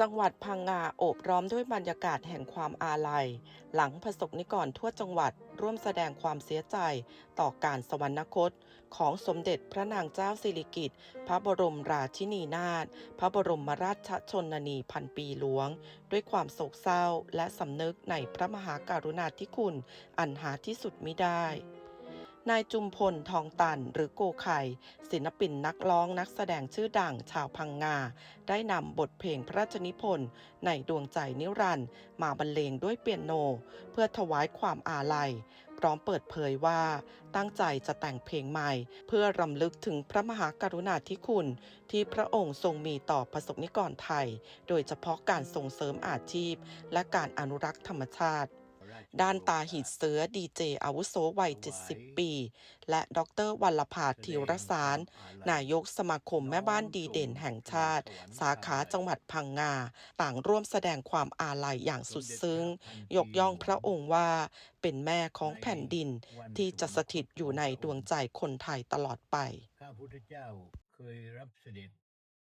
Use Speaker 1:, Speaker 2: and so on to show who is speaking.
Speaker 1: จังหวัดพังงาโอบร้อมด้วยบรรยากาศแห่งความอาลัย หลังประสบนิกรทั่วจังหวัดร่วมแสดงความเสียใจต่อการสวรรคต ของสมเด็จพระนางเจ้าสิริกิติ์พระบรมราชินีนาถพระบรมราชชนนีพันปีหลวง ด้วยความโศกเศร้าและสำนึกในพระมหากรุณาธิคุณ อันหาที่สุดมิได้ นายจุมพลทองตันหรือโกไข่ ศิลปินนักร้องนักแสดงชื่อดังชาวพังงา ได้นำบทเพลงพระราชนิพนธ์ในดวงใจนิรันดร์มาบรรเลงด้วยเปียโน เพื่อถวายความอาลัย พร้อมเปิดเผยว่า ตั้งใจจะแต่งเพลงใหม่ เพื่อรำลึกถึงพระมหากรุณาธิคุณ ที่พระองค์ทรงมีต่อประสบนิกรไทย โดยเฉพาะการส่งเสริมอาชีพ และการอนุรักษ์ธรรมชาติ ด้านตาหิดเสือดีเจอาวุโสวัย 70 ปี และดรวัลภาธีรสาร นายกสมาคมแม่บ้านดีเด่นแห่งชาติ สาขาจังหวัดพังงา ต่างร่วมแสดงความอาลัยอย่างสุดซึ้ง ยกย่องพระองค์ว่าเป็นแม่ของแผ่นดินที่จะสถิตอยู่ในดวงใจคนไทยตลอดไป
Speaker 2: ข้าพุทธเจ้าเคยรับเสด็จ